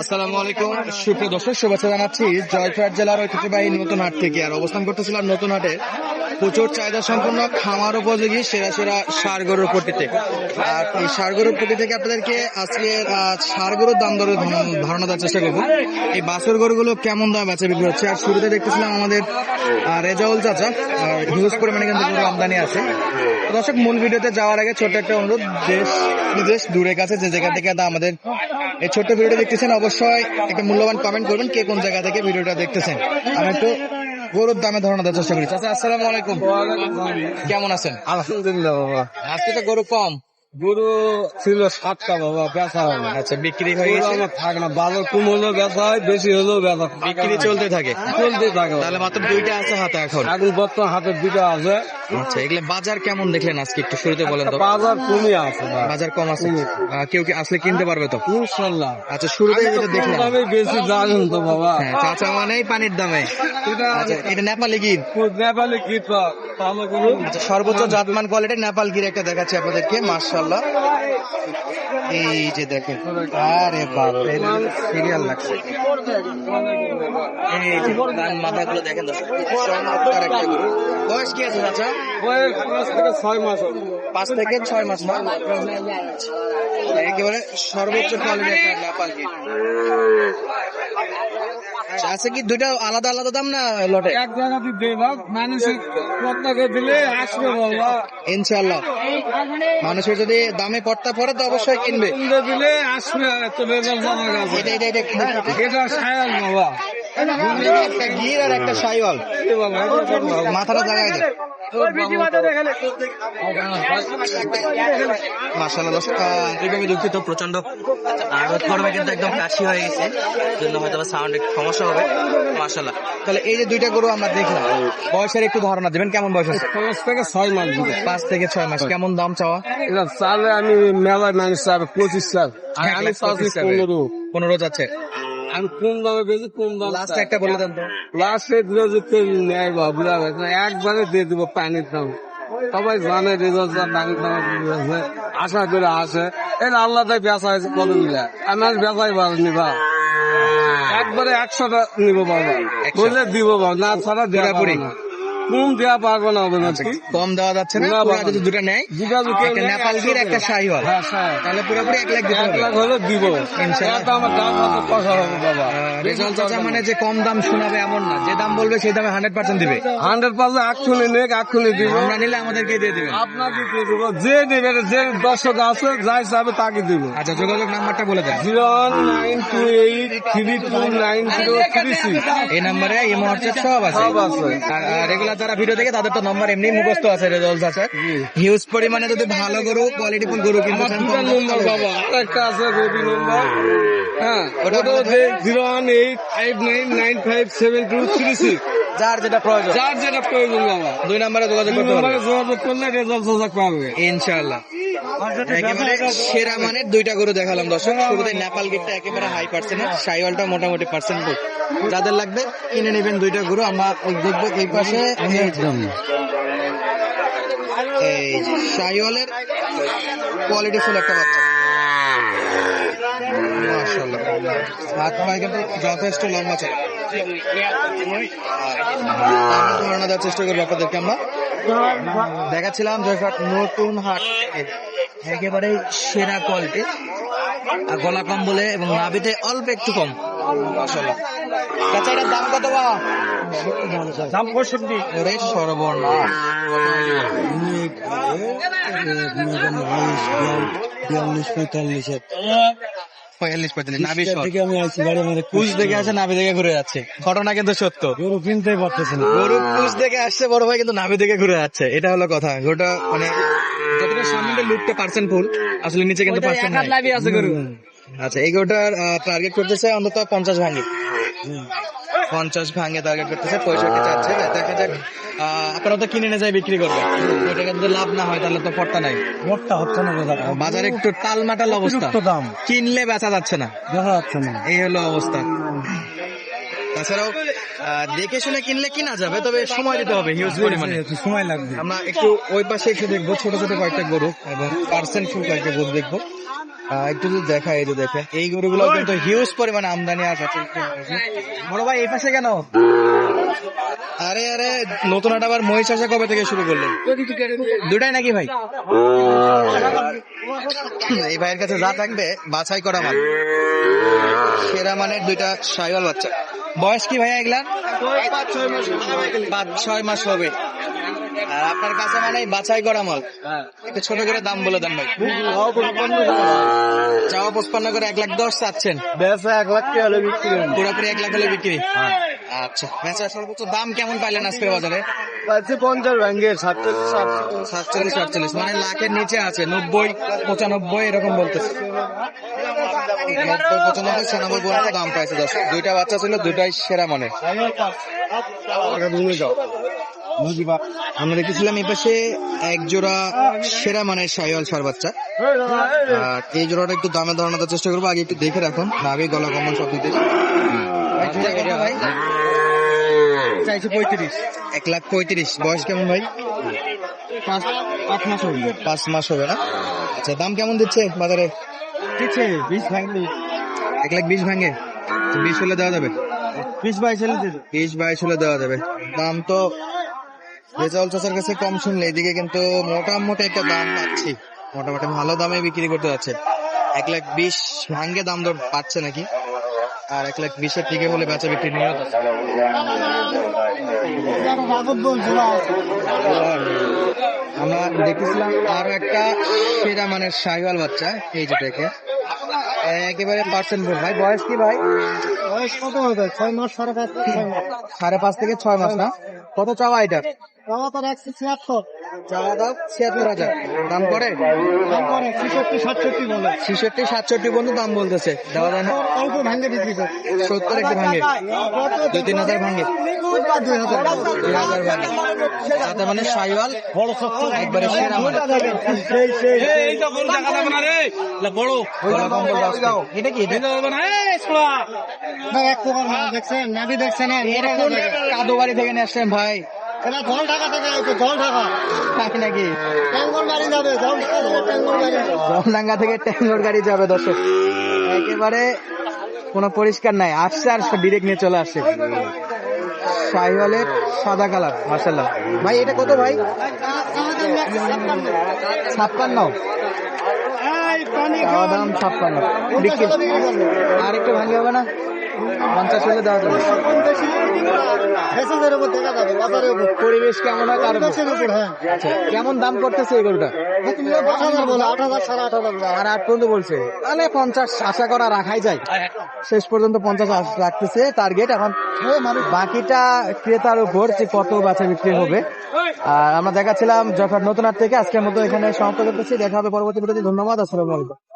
আসসালামু আলাইকুম। সুপ্রিয় দর্শক, শুভেচ্ছা জানাচ্ছি জয়পুরহাট জেলার ঐতিহ্যবাহী নতুন হাট থেকে। আর অবস্থান করতেছিলাম নতুন হাটে প্রচুর চাহিদা সম্পন্ন খামার উপযোগী সেরা সেরা সার গরুর পট্টিতে। আর এই সার গরুর থেকে আপনাদেরকে আজকে ষাঁড় গরুর দাম দরের ধারণা- দেওয়ার চেষ্টা করব। এই বাছুর গরুগুলো কেমন দাম আছে বিক্রি হচ্ছে? আর শুরুতে দেখতেছিলাম আমাদের রেজাউল চাচা হিউজ পরিমাণে কিন্তু আমদানি আছে। দর্শক, মূল ভিডিওতে যাওয়ার আগে ছোট্ট একটা অনুরোধ, দেশ বিদেশ দূরে কাছে যে জায়গা থেকে আমাদের এই ছোট্ট ভিডিওটা দেখতেছেন, অবশ্যই একটা মূল্যবান কমেন্ট করবেন, কে কোন জায়গা থেকে ভিডিওটা দেখতেছেন। আমি একটু গরুর দামে ধারণা দেওয়ার চেষ্টা করি। চাচা আসসালামু আলাইকুম। কেমন আছেন? আলহামদুলিল্লাহ বাবা। আজকে তো গরু কম। গরু ছিল সাতটা বাবা বেচা হয় না আচ্ছা বিক্রি হয়ে গেছে? আমার থাকে না বাজার কম হলেও বেচা হয় বেশি হলেও বেচা বিক্রি চলতে থাকে? চলতে থাকে তাহলে মাত্র দুইটা আছে হাতে এখন? এখন বর্তমান হাতে দুটো আছে। আচ্ছা এগুলো বাজার কেমন দেখলেন আজকে একটু শুরুতে বলেন তো? বাজার কমই আছে বাজার কম আছে? কেউ কি আসলে কিনতে পারবে তো? ইনশাল্লাহ। আচ্ছা শুরুতে যেটা দেখলাম। দামে বেশি জানেন তো বাবা। হ্যাঁ চাচা মানেই পানির দামে। আচ্ছা এটা নেপালি গির? নেপালে কি পা- আচ্ছা সর্বোচ্চ জাতমান কোয়ালিটির নেপাল গির একটা দেখাচ্ছি আপনাদেরকে মার্শাল্লাহ এই যে দেখেন আরে বাপ সিরিয়াল লাগছে। এই যে কান মাথাগুলো দেখেন চমৎকার একটা গরু। বয়স কি আছে বয়স পাঁচ থেকে ছয় মাস পাঁচ থেকে ছয় মাস না? একেবারে সর্বোচ্চ কোয়ালিটির একটা নেপাল আছে কি দুইটা আলাদা আলাদা দাম না লটে? এক জায়গাতে দেব মানুষের দিলে আসবে বাবা ইনশাআল্লাহ। মানুষের যদি দামে পড়তা পড়ে তো অবশ্যই কিনবে। দিলে আসবে কাছে এটা এটা এটা এটা সায়াল বাবা। একটা গির আর একটা সাইওয়াল। মাথাটা জায়গায় দেয় মাসাল্লাহ দর্শক আন্তরিকভাবে দুঃখিত প্রচণ্ড রোদ গরমে কিন্তু একদম কাশি হয়ে গেছে জন্য হয়তো সাউন্ড একটু সমস্যা হবে। মাসাল্লাহ তাহলে এই যে দুইটা গরু আমরা দেখলাম বয়সের একটু ধারণা দেবেন কেমন বয়স আছে? পাঁচ থেকে ছয় মাস পাঁচ থেকে ছয় মাস কেমন দাম চাওয়া? এটা চালে আমি মেলায় মানুষ পঁচিশ লাখ। পনেরো। পনেরো যাচ্ছে। আমি কম দামে বেশি কম দাম লাস্ট একটা বলে দেন তো। লাস্টে দিলে যে নেয় বুঝা গেছে একবারে দিয়ে দিব পানির দাম। সবাই জানে রেজাল্ট পানির দাম আশা করে আসে। এর আল্লাহ তাই বেচা হয়েছে কত মিলা আমি আর বেচাই পারিনি বা। একবারে একশোটা নিব বাবা বললে দিব বাবা না ছাড়া দেওয়া পড়ি পুরি কম দেওয়া পারব না হবে না কম দেওয়া যাচ্ছে না পুরা যদি দুটো নেয় দুটা একটা নেপাল গির একটা দেবে। শাহিওয়াল হ্যাঁ তাহলে পুরোপুরি এক লাখ এক লাখ হলে দিব। ইনশাআল্লাহ। আমার দাম মতো কথা হবে বাবা। রেজাল্ট চাচা মানে যে কম দাম শোনাবে এমন না। যে দাম বলবে সেই দামে হান্ড্রেড পার্সেন্ট দিবে। হান্ড্রেড পার্সেন্ট এক্ষুনি নেক এক্ষুনি দিব। আমরা নিলে আমাদেরকে দিয়ে দিবেন। আপনাকে দিয়ে দেবো। যে নেবে যে দর্শক আছে যাই চাবে তাকে দিব। আচ্ছা যোগাযোগ নাম্বারটা বলে দেন। Zero one nine two eight three two nine zero three six. এই নাম্বারে এই হোয়াটসঅ্যাপ সব আছে। সব আছে। আর রেগুলার যারা ভিডিও দেখে তাদের তো নম্বর এমনি মুখস্থ আছে রেজাল্ট আছে। হিউজ পরিমাণে যদি ভালো গরু কোয়ালিটি ফুল গরু কিনতে চান। বাবা আরেকটা আছে রবি নম্বর হ্যাঁ ওটা zero one eight five nine nine five seven two three six যার যেটা প্রয়োজন। যার যেটা প্রয়োজন বাবা। দুই নাম্বারে যোগাযোগ করতে হবে। যোগাযোগ করলে রেজাল্ট পাবে ইনশাআল্লাহ। একেবারে সেরা মানের দুইটা গরু দেখালাম দর্শক। শুরুতে নেপাল গেটটা একেবারে হাই পার্সেন্টেজ সাইওয়ালটা মোটামুটি পার্সেন্ট যাদের লাগবে কিনে নেবেন দুইটা গরু। আমরা দেখব এই পাশে এই এই সাইওয়ালের কোয়ালিটি ফুল একটা বাচ্চা। মাশাআল্লাহ। হাত যথেষ্ট লম্বা চাই দেওয়ার চেষ্টা করব আপনাদেরকে আমরা দেখাচ্ছিলাম জয়ঘাট নতুন হাট একেবারে সেরা কোয়ালিটি আর গলা কম বলে এবং নাবিতে অল্প একটু কম আচ্ছা এটার দাম কত বা দাম পঁয়ষট্টি ওরে সর্বনাশ বিয়াল্লিশ পঁয়তাল্লিশ পঁয়তাল্লিশ পঁয়তাল্লিশ নাভি থেকে আমি আইছি গাড়ি কুচ দেখে আসে নাভি দেখে ঘুরে যাচ্ছে। ঘটনা কিন্তু সত্য। গরু কিনতেই পারতেছে না। গরু কুচ দেখে আসছে বড় ভাই কিন্তু নাভি দেখে ঘুরে যাচ্ছে। এটা হলো কথা। ওটা মানে যতটা সামনে লুকটা পার্সেন্ট ফুল আসলে নিচে কিন্তু পার্সেন্ট নাই। আছে গরু। আচ্ছা এই গরুটার টার্গেট করতেছে অন্তত পঞ্চাশ ভাঙে। পঞ্চাশ ভাঙে টার্গেট করতেছে পঁয়ষট্টি চাচ্ছে। দেখা যাক আপনারা তো কিনে নিয়ে যায় বিক্রি করবে ওটা কিন্তু লাভ না হয় তাহলে তো পড়তা নাই। মোটটা হচ্ছে না বাজারে একটু টালমাটাল অবস্থা। দাম। কিনলে বেচা যাচ্ছে না। দেখা যাচ্ছে না। এই হলো অবস্থা। তাছাড়াও দেখে শুনে কিনলে কিনা যাবে তবে সময় দিতে হবে হিউজ পরিমাণে। সময় লাগবে। আমরা একটু ওই পাশে একটু দেখব ছোট ছোট কয়েকটা গরু এবং পার্সেন্ট ফুল কয়েকটা গরু দেখব। একটু যদি দেখা এই যে দেখেন এই গরুগুলো কিন্তু হিউজ পরিমাণে আমদানি আসা বড় ভাই এই পাশে কেন? আরে আরে নতুন হাট আবার মহিষ আসা কবে থেকে শুরু করলেন? দুটাই নাকি ভাই? এই ভাইয়ের কাছে যা থাকবে বাছাই করা মাল। সেরা মানের দুইটা সাইওয়াল বাচ্চা। বয়স কি ভাইয়া এগুলা পাঁচ ছয় মাস হবে। আর আপনার কাছে মানে বাছাই করা মাল? একটু ছোট করে দাম বলে দেন ভাই। চাওয়া পঁচপান্ন করে এক লাখ দশ চাচ্ছেন। বেচা এক লাখ হলে বিক্রি পুরোপুরি এক লাখ হলে বিক্রি। আচ্ছা বেচা সর্বোচ্চ দাম কেমন পাইলেন আজকের বাজারে? পাচ্ছি পঞ্চাশ ভেঙ্গে সাতচল্লিশ সাতচল্লিশ। সাতচল্লিশ আটচল্লিশ মানে লাখের নিচে আছে নব্বই পঁচানব্বই এরকম বলতেছে। নব্বই পঁচানব্বই ছিয়ানব্বই পর্যন্ত দাম পাইছে দশ। দুইটা বাচ্চা ছিল দুইটাই সেরা মানে আমরা দেখেছিলাম এই পাশে এক জোড়া সেরা মানের সাইওয়াল সার বাচ্চা। আর এই জোড়াটা একটু দামে ধরানোর চেষ্টা করব আগে একটু দেখে রাখুন। নাভি গলা কমল সব দিতে ভাই? চাইছি পঁয়ত্রিশ। এক লাখ পঁয়ত্রিশ। বয়স কেমন ভাই? পাঁচ পাঁচ মাস হবে। পাঁচ মাস হবে না? আচ্ছা দাম কেমন দিচ্ছে বাজারে? দিচ্ছে বিশ ভাঙলি এক লাখ বিশ ভাঙে? বিশ হলে দেওয়া যাবে? বিশ বাইশ হলে। বিশ বাইশ হলে দেওয়া যাবে। দাম তো রেজাউল চাচার কাছে কম শুনলে এদিকে কিন্তু মোটামুটি একটা দাম পাচ্ছি। মোটামুটি ভালো দামে বিক্রি করতে যাচ্ছে। এক লাখ বিশ ভাঙ্গে দাম দর পাচ্ছে নাকি? আর এক লাখ বিশের থেকে হলে বেচা বিক্রি নিয়ে আমরা দেখেছিলাম আরও একটা সেরা মানের শাহিওয়াল বাচ্চা এই যে দেখে। একেবারে পার্সেন্ট ভাই বয়স কি ভাই? বয়স কত হবে? ছয় মাস সাড়ে পাঁচ সাড়ে পাঁচ থেকে ছয় মাস না? কত চাওয়া এটা? বাবা একশো ছিয়াত্তর চাওয়া দাম ছিয়াত্তর হাজার। দাম করে? তারপরে ছেষট্টি সাতষট্টি বলে। ছেষট্টি সাতষট্টি পর্যন্ত দাম বলতেছে। দেওয়া যায় না। অল্প ভাঙ্গে বিক্রি করে। সত্তর একটু ভাঙে। দুই তিন হাজার ভাঙে। দুই হাজার দুই হাজার ভাঙে। তাতে মানে সাইওয়াল বড় সত্তর একবারে সেরা মানে। এটা কি? এক দেখছেন? নাবি দেখছেন? কাদো বাড়ি থেকে নিয়ে আসছেন ভাই? ঢাকা থেকে ঢাকা। তাই নাকি? ট্যাঙ্গল গাড়ি যাবে জল থেকে ট্যাঙ্গোর গাড়ি যাবে। দর্শক। একেবারে কোনো পরিষ্কার নাই। আসছে আর ডিরেক্ট নিয়ে চলে আসছে। শাহিওয়ালের সাদা কালার মার্শাল্লাহ ভাই এটা কত ভাই? ছাপ্পান্ন। দাম ছাপ্পান্ন। আর একটু ভাঙি হবে না? পঞ্চাশ হলে দেওয়া যাবে। উপর দেখা যাবে বাজারের উপর। পরিবেশ কেমন হয় তার উপর। উপর হ্যাঁ। আচ্ছা কেমন দাম করতেছে এই গরুটা? তুমি আট হাজার বলে আট হাজার সাড়ে আট হাজার। আর আট পর্যন্ত বলছে। তাহলে পঞ্চাশ আশা করা রাখাই যায়। শেষ পর্যন্ত পঞ্চাশ আশ- রাখতেছে টার্গেট এখন। বাকিটা ক্রেতার উপর যে কত বাচ্চা বিক্রি হবে। আর আমরা দেখাচ্ছিলাম যখন নতুন হাট থেকে আজকের মতো এখানে সমাপ্ত করতেছি। দেখা হবে পরবর্তী ভিডিওতে। ধন্যবাদ আসসালামু আলাইকুম।